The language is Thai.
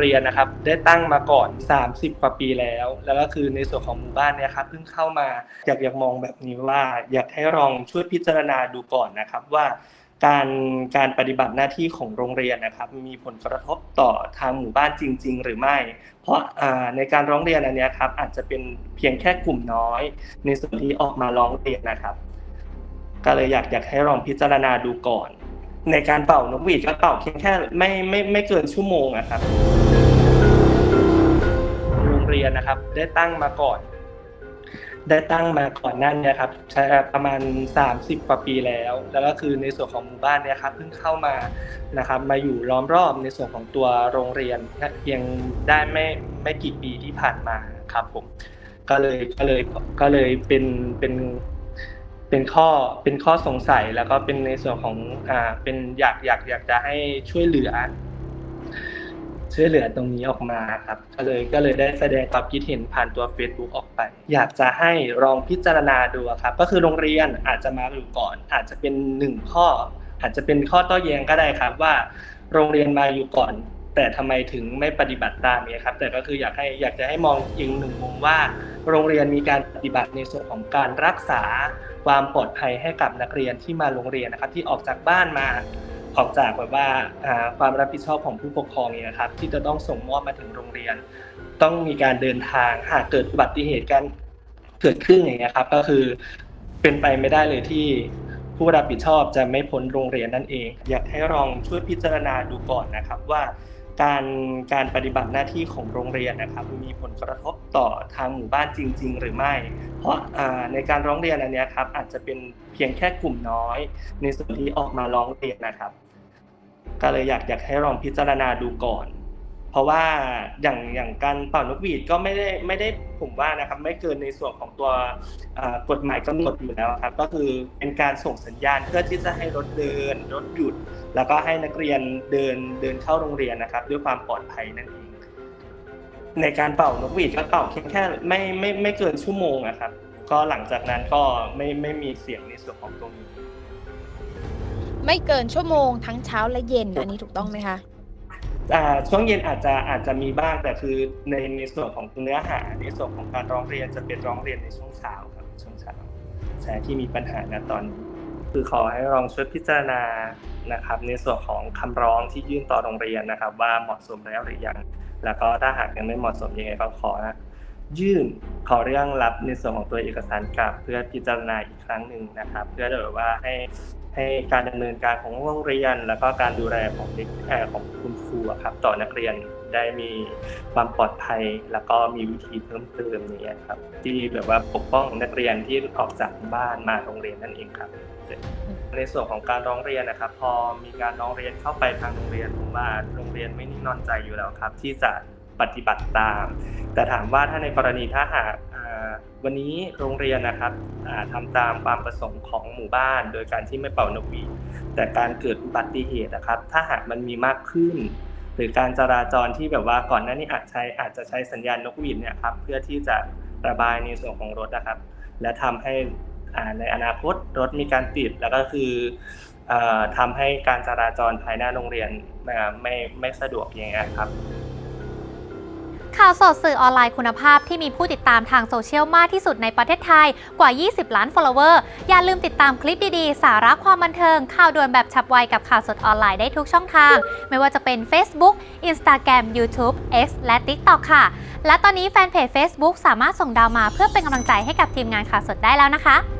เรียนนะครับ ได้ตั้งมาก่อน 30 กว่าปีแล้ว แล้วก็คือในส่วนของหมู่บ้านเนี่ยครับเพิ่งเข้ามาอยากอยากมองแบบนี้ว่าอยากให้ลองช่วยพิจารณาดูก่อนนะครับว่าการการปฏิบัติหน้าที่ของโรงเรียนนะครับ มีผลกระทบต่อทางหมู่บ้านจริง ๆ หรือไม่ เพราะในการร้องเรียนอันนี้ครับอาจจะเป็นเพียงแค่กลุ่มน้อย ในส่วนที่ออกมาร้องเรียนนะครับ ก็เลยอยากอยากให้ลองพิจารณาดูก่อน ในการเป่านกหวีดก็เป่าเพียงแค่ไม่ไม่ไม่เกินชั่วโมงอะครับ เรียนนะครับ ได้ตั้งมาก่อน ได้ตั้งมาก่อนนั่นเนี่ยครับใช้ประมาณ 30กว่าปีแล้ว แล้วก็คือในส่วนของหมู่บ้านเนี่ยครับเพิ่งเข้ามานะครับมาอยู่ล้อมรอบในส่วนของตัวโรงเรียนเพียงได้ไม่ไม่กี่ปีที่ผ่านมาครับผมก็เลยก็เลยก็เลยเป็นเป็นเป็นข้อเป็นข้อสงสัยแล้วก็เป็นในส่วนของอ่าเป็นอยากอยากอยากจะให้ช่วยเหลือ ช่วยเหลือตรงนี้ออกมาครับ ก็เลยก็เลยได้แสดงความคิดเห็นผ่านตัว Facebook ออกไป อยากจะให้ลองพิจารณาดูครับ ก็คือโรงเรียนอาจจะมาอยู่ก่อน อาจจะเป็นหนึ่งข้อ อาจจะเป็นข้อโต้แย้งก็ได้ครับว่า โรงเรียนมาอยู่ก่อน แต่ทำไมถึงไม่ปฏิบัติตามเนี่ยครับ แต่ก็คืออยากให้อยากจะให้มองอีกหนึ่งมุมว่า โรงเรียนมีการปฏิบัติในส่วนของการรักษาความปลอดภัยให้กับนักเรียนที่มาโรงเรียนนะครับ ที่ออกจากบ้านมา ออกจากแบบว่าความรับผิดชอบของผู้ปกครองเนี่ยครับที่จะต้องส่งมอบมาถึงโรงเรียน ต้องมีการเดินทางหากเกิดอุบัติเหตุการเกิดขึ้นอย่างเงี้ยครับ ก็คือเป็นไปไม่ได้เลยที่ผู้รับผิดชอบจะไม่พ้นโรงเรียนนั่นเอง อยากให้ลองช่วยพิจารณาดูก่อนนะครับว่า การการปฏิบัติหน้าที่ของโรงเรียนนะครับ มีผลกระทบต่อทางหมู่บ้านจริง ๆ หรือไม่ เพราะในการร้องเรียนอันนี้ครับอาจจะเป็นเพียงแค่กลุ่มน้อย ในส่วนที่ออกมาร้องเรียนนะครับ ก็เลยอยากอยากให้ลองพิจารณาดูก่อน เพราะว่าอย่างอย่างการเป่านกหวีดก็ไม่ได้ไม่ได้ผมว่านะครับไม่เกินในส่วนของตัวกฎหมายกำหนดอยู่แล้วครับ ก็คือเป็นการส่งสัญญาณเพื่อที่จะให้รถเดินรถหยุด แล้วก็ให้นักเรียนเดินเดินเข้าโรงเรียนนะครับ ด้วยความปลอดภัยนั่นเองในการเป่านกหวีดก็เป่าเพียงแค่ไม่ไม่ไม่เกินชั่วโมงอะครับ ก็หลังจากนั้นก็ไม่ไม่มีเสียงในส่วนของตรงนี้ไม่เกินชั่วโมงทั้งเช้าและเย็นอันนี้ถูกต้องไหมคะ ช่วงเย็นอาจจะอาจจะมีบ้างแต่คือในในส่วนของเนื้อหาในส่วนของการร้องเรียนจะเป็นร้องเรียนในช่วงเช้าครับช่วงเช้าใช่ที่มีปัญหาณตอนนี้คือขอให้ลองช่วยพิจารณานะครับ ในส่วนของคำร้องที่ยื่นต่อโรงเรียนนะครับ ว่าเหมาะสมแล้วหรือยัง แล้วก็ถ้าหากยังไม่เหมาะสมยังไงก็ขอยื่นขอเรื่องรับในส่วนของตัวเอกสารกลับ เพื่อพิจารณาอีกครั้งหนึ่งนะครับ เพื่อเดี๋ยวว่าให้ให้การดำเนินการของโรงเรียน แล้วก็การดูแลของเด็กเอ่อของคุณครู อะครับ ต่อนักเรียนได้มีความปลอดภัย แล้วก็มีวิธีเพิ่มเติมอย่างเงี้ครับ ที่แบบว่าปกป้องนักเรียนที่ออกจากบ้านมาโรงเรียนนั่นเองครับ ในส่วนของการร้องเรียนนะครับ พอมีการร้องเรียนเข้าไปทางโรงเรียนผมว่าโรงเรียนไม่นิ่งนอนใจอยู่แล้วครับ ที่จะปฏิบัติตาม แต่ถามว่าถ้าในกรณีถ้าหากวันนี้โรงเรียนนะครับอ่าทำตามความประสงค์ของหมู่บ้าน โดยการที่ไม่เป่านกหวีดแต่การเกิดอุบัติเหตุนะครับ ถ้าหากมันมีมากขึ้น หรือการจราจรที่แบบว่าก่อนหน้านี้อาจใช้อาจจะใช้สัญญาณนกหวีดเนี่ยครับเพื่อที่จะระบายในส่วนของรถนะครับ และทำให้ในอนาคตรถมีการติดแล้วก็คืออ่อทำให้การจราจรภายหน้าโรงเรียนไม่ไม่สะดวกอย่างเงี้ยครับ ข่าวสดสื่อออนไลน์คุณภาพที่มีผู้ติดตามทางโซเชียลมากที่สุดในประเทศไทยกว่า 20 ล้าน follower อย่าลืมติดตามคลิปดีๆ สาระความบันเทิง ข่าวด่วนแบบฉับไวกับข่าวสดออนไลน์ได้ทุกช่องทาง ไม่ว่าจะเป็น Facebook Instagram YouTube X และ TikTok ค่ะ และตอนนี้แฟนเพจ Facebook สามารถส่งดาวมาเพื่อเป็นกำลังใจให้กับทีมงานข่าวสดได้แล้วนะคะ